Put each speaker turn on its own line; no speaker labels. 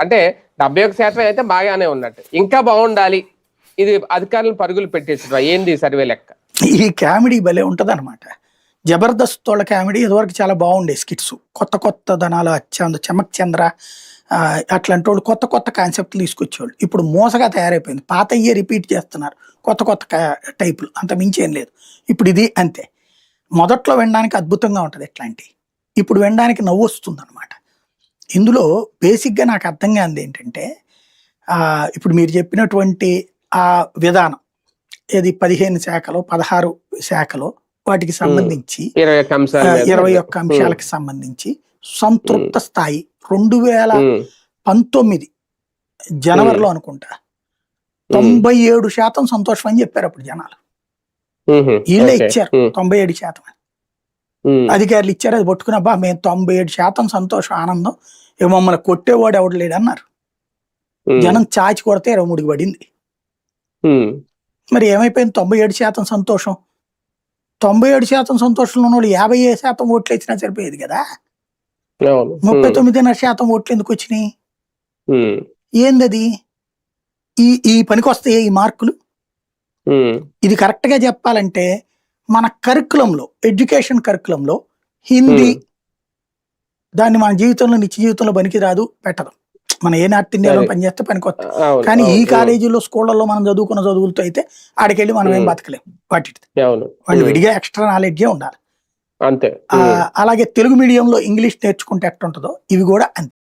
అంటే డెబ్బై ఒక శాతం అయితే బాగానే ఉన్నట్టు. ఇంకా బాగుండాలి. ఇది అధికారులు పరుగులు పెట్టేసి ఏంది సర్వే లెక్క?
ఈ కామెడీ భలే ఉంటుంది అనమాట జబర్దస్త్ వాళ్ళ కామెడీ ఇదివరకు చాలా బాగుండే స్కిట్స్. కొత్త కొత్త ధనాలు అచ్చంద చమక్ చంద్ర అట్లాంటి వాళ్ళు కొత్త కొత్త కాన్సెప్ట్లు తీసుకొచ్చేవాళ్ళు. ఇప్పుడు మోసగా తయారైపోయింది. పాత అయ్యే రిపీట్ చేస్తున్నారు. కొత్త కొత్త కా- టైపులు. అంత మించేం లేదు. ఇప్పుడు ఇది అంతే. మొదట్లో వినడానికి అద్భుతంగా ఉంటుంది ఇట్లాంటివి ఇప్పుడు వినడానికి నవ్వు వస్తుంది అనమాట ఇందులో బేసిక్గా నాకు అర్థం కానిది ఏంటంటే ఆ, ఇప్పుడు మీరు చెప్పినటువంటి ఆ విధానం ఏది పదిహేను శాఖలో పదహారు శాఖలో వాటికి సంబంధించి
ఇరవై ఒక్క
అంశాలకు సంబంధించి సంతృప్త స్థాయి రెండు వేల పంతొమ్మిది జనవరిలో అనుకుంటా. తొంభై ఏడు శాతం సంతోషం అని చెప్పారు అప్పుడు జనాలు. వీళ్ళే. ఇచ్చారు తొంభై ఏడు శాతం. అధికారులు ఇచ్చారు అది పట్టుకుని అబ్బా మేము తొంభై ఏడు శాతం సంతోషం ఆనందం ఇక మమ్మల్ని కొట్టేవాడు ఎవడు లేడు అన్నారు జనం చాచి కొడితే ఇరవై మూడుకి పడింది. మరి ఏమైపోయింది? తొంభై ఏడు శాతం సంతోషం. తొంభై ఏడు శాతం సంతోషంలో ఉన్న వాళ్ళు యాభై ఏడు శాతం ఓట్లు ఇచ్చినా సరిపోయేది కదా. ముప్పై తొమ్మిదిన్నర శాతం ఓట్లు ఎందుకు వచ్చినాయి? ఏందది? ఈ ఈ పనికి వస్తాయి ఈ మార్కులు? ఇది కరెక్ట్గా చెప్పాలంటే మన కరికులంలో ఎడ్యుకేషన్ కరికులంలో హిందీ. దాన్ని మన జీవితంలో నిత్య జీవితంలో పనికి రాదు పెట్టదు మన ఏ నార్త్ ఇండియాలో. పనిచేస్తే పనికి వస్తుంది
అవును,
కానీ ఈ
అవును,
కాలేజీల్లో స్కూళ్ళల్లో మనం చదువుకున్న చదువులతో అయితే ఆడికెళ్ళి మనం ఏం. బతకలేం. వాటి వాళ్ళు విడిగా ఎక్స్ట్రా నాలెడ్జే ఉండాలి.
అంతే.
అలాగే తెలుగు మీడియంలో ఇంగ్లీష్ నేర్చుకుంటే ఎట్టుంటుందో ఇవి కూడా అంతే.